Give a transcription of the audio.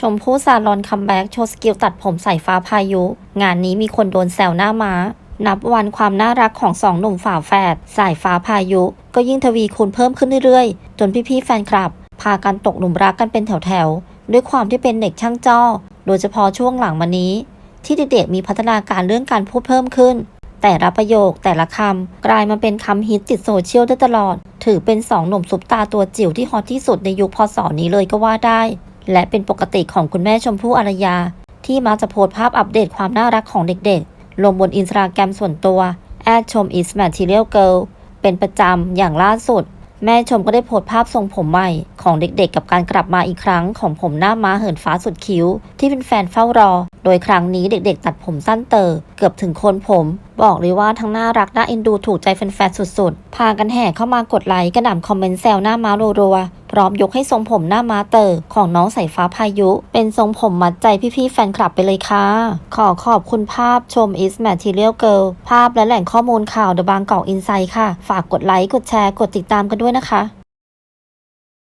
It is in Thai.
ชมพู่ซาลอนคัมแบ็กโชว์สกิลตัดผมใสายฟ้าพายุ งานนี้มีคนโดนแซวหน้าม้า นับวันความน่ารักของสองหนุ่มฝาแฝดสายฟ้าพายุ ก็ยิ่งทวีคูณเพิ่มขึ้นเรื่อยๆ จนพี่ๆแฟนคลับ พากันตกหลุมรักกันเป็นแถวๆ ด้วยความที่เป็นเด็กช่างจ้อ โดยเฉพาะช่วงหลังมานี้ ที่เด็กๆมีพัฒนาการเรื่องการพูดเพิ่มขึ้น แต่ละประโยคแต่ละคำกลายมาเป็นคำฮิตติดโซเชียลได้ตลอด ถือเป็นสองหนุ่มซุปตาตัวจิ๋วที่ฮอตที่สุดในยุคพศนี้เลยก็ว่าได้ และเป็นปกติของคุณแม่ชมพู่อารยา ที่มักจะโพสภาพอัปเดตความน่ารักของเด็กๆ ลงบนอินสตาแกรมส่วนตัวแอดชม is material girl เป็นประจำอย่างล่าสุด แม่ชมก็ได้โพสภาพทรงผมใหม่ ของเด็กๆ กับการกลับมาอีกครั้งของผมหน้าม้าเหินฟ้าสุดคิ้ว ที่เป็นแฟนเฝ้ารอ โดยครั้งนี้เด็กๆ ตัดผมสั้นเตอเกือบถึงโคนผม บอกเลยว่าทั้งน่ารักน่าเอ็นดูถูกใจแฟนๆสุดๆ พากันแห่เข้ามากดไลค์กระหน่ำคอมเมนต์แซวหน้าม้ารัวๆ ร้อมยกให้ทรงผมหน้าม้าเตอร์ของน้องสายฟ้าพายุ เป็นทรงผมมัดใจพี่ๆแฟนคลับไปเลยค่ะ ขอขอบคุณภาพชม is material girl ภาพและแหล่งข้อมูลข่าว The Bangkok Insight ค่ะ ฝากกดไลค์ กดแชร์ กดติดตามกันด้วยนะคะ